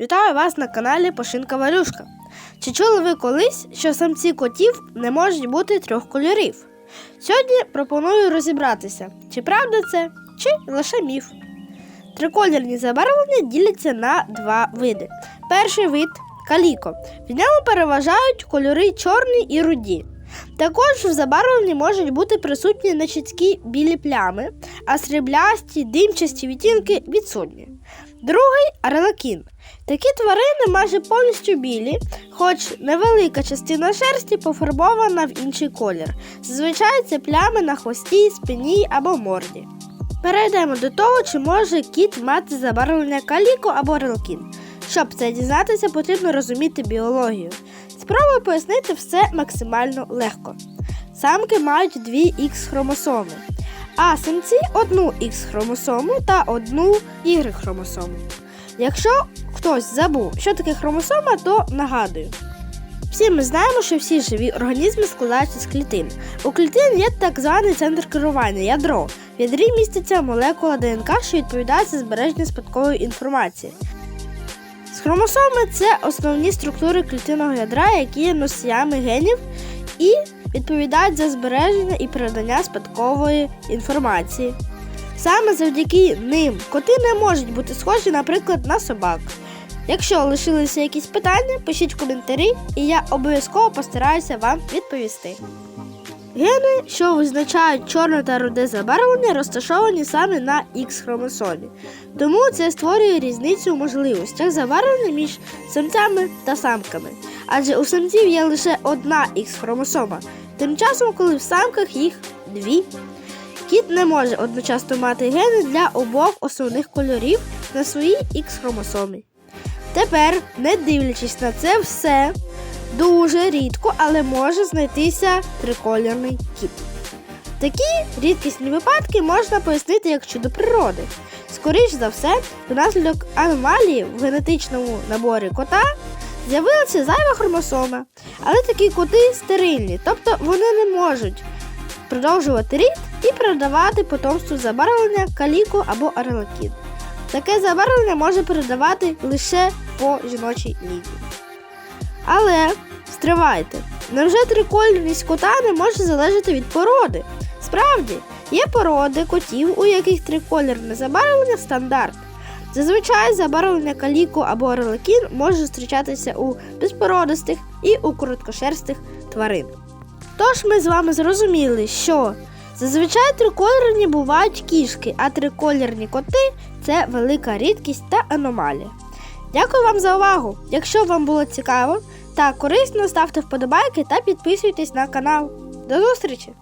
Вітаю вас на каналі Пошинка Валюшка. Чи чули ви колись, що самці котів не можуть бути трьох кольорів? Сьогодні пропоную розібратися, чи правда це, чи лише міф. Триколірні забарвлення діляться на два види. Перший вид каліко. В ньому переважають кольори чорні і руді. Також в забарвленні можуть бути присутні нечіткі білі плями, а сріблясті, димчасті відтінки відсутні. Другий арлекін. Такі тварини майже повністю білі, хоч невелика частина шерсті пофарбована в інший колір. Зазвичай це плями на хвості, спині або морді. Перейдемо до того, чи може кіт мати забарвлення каліко або арлекін. Щоб це дізнатися, потрібно розуміти біологію. Спробую пояснити все максимально легко. Самки мають дві х хромосоми, а самці одну х хромосому та одну y хромосому. Якщо хтось забув, що таке хромосома, то нагадую. Всі ми знаємо, що всі живі організми складаються з клітин. У клітин є так званий центр керування ядро. В ядрі міститься молекула ДНК, що відповідає за збереження спадкової інформації. Хромосоми це основні структури клітинного ядра, які є носіями генів і відповідають за збереження і передання спадкової інформації. Саме завдяки ним коти не можуть бути схожі, наприклад, на собак. Якщо лишилися якісь питання, пишіть в коментарі, і я обов'язково постараюся вам відповісти. Гени, що визначають чорне та руде забарвлення, розташовані саме на Х хромосомі. Тому це створює різницю у можливостях забарвлення між самцями та самками. Адже у самців є лише одна Х хромосома, тим часом, коли в самках їх дві. Кіт не може одночасно мати гени для обох основних кольорів на своїй Х хромосомі. Тепер, не дивлячись на це все, дуже рідко, але може знайтися триколірний кіт. Такі рідкісні випадки можна пояснити як чудо природи. Скоріш за все, внаслідок аномалії в генетичному наборі кота з'явилася зайва хромосома, але такі коти стерильні, тобто вони не можуть продовжувати рід і передавати потомству забарвлення каліку або арлекін. Таке забарвлення може передавати лише по жіночій лінії. Але стривайте, невже трикольність кота не може залежати від породи? Справді, є породи котів, у яких триколірне забарвлення стандарт. Зазвичай забарвлення каліку або арлекін може зустрічатися у безпородистих і у короткошерстих тварин. Тож ми з вами зрозуміли, що зазвичай триколірні бувають кішки, а триколірні коти це велика рідкість та аномалія. Дякую вам за увагу! Якщо вам було цікаво та корисно, ставте вподобайки та підписуйтесь на канал. До зустрічі!